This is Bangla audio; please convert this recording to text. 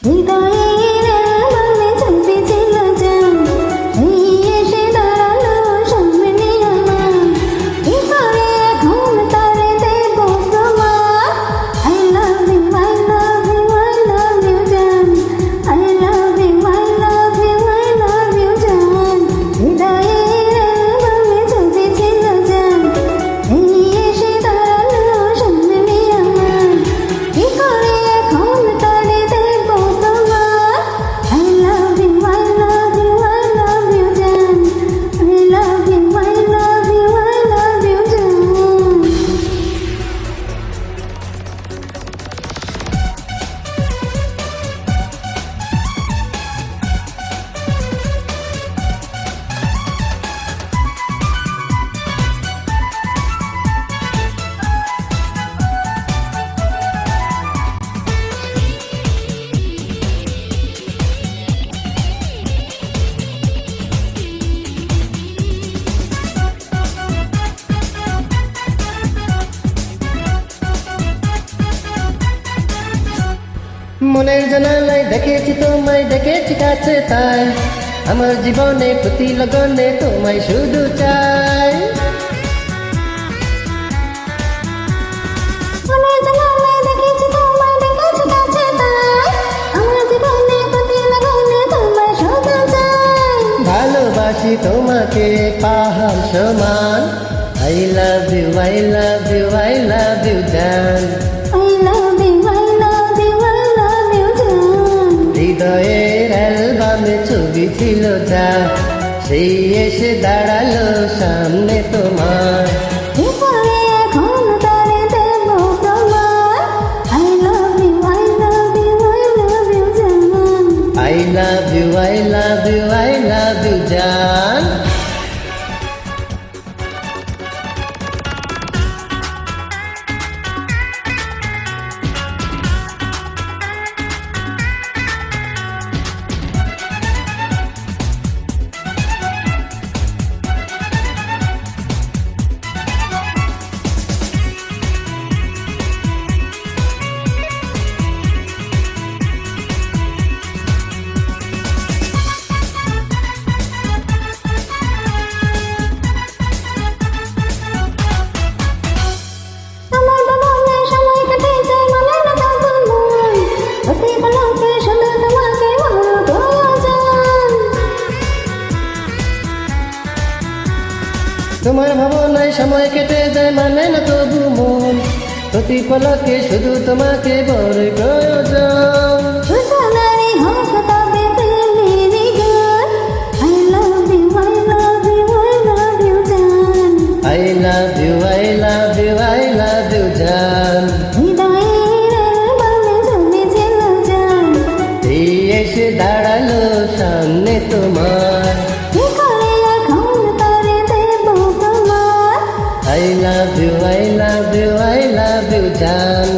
你的 মনের জানালায় দেখেছি তোমায় দেখেছি কাছে তাই। আমার জীবনে প্রতি লগনে তোমায় শুধু চাই। ভালোবাসি তোমাকে পাহাড় সমান। I love you I love you I love you জান ছবি ছিল যা। সেই এসে দাঁড়াল সামনে তোমার। I love you, I love you, I love you, জান। তোমার ভাবনায় সময় কেটে যায় মানে না তবু মন। প্রতি পলকে শুধু তোমাকে বড় প্রয়োজন। I love you, I love you, I love you, এই এসে দাঁড়াল সামনে তোমার। dan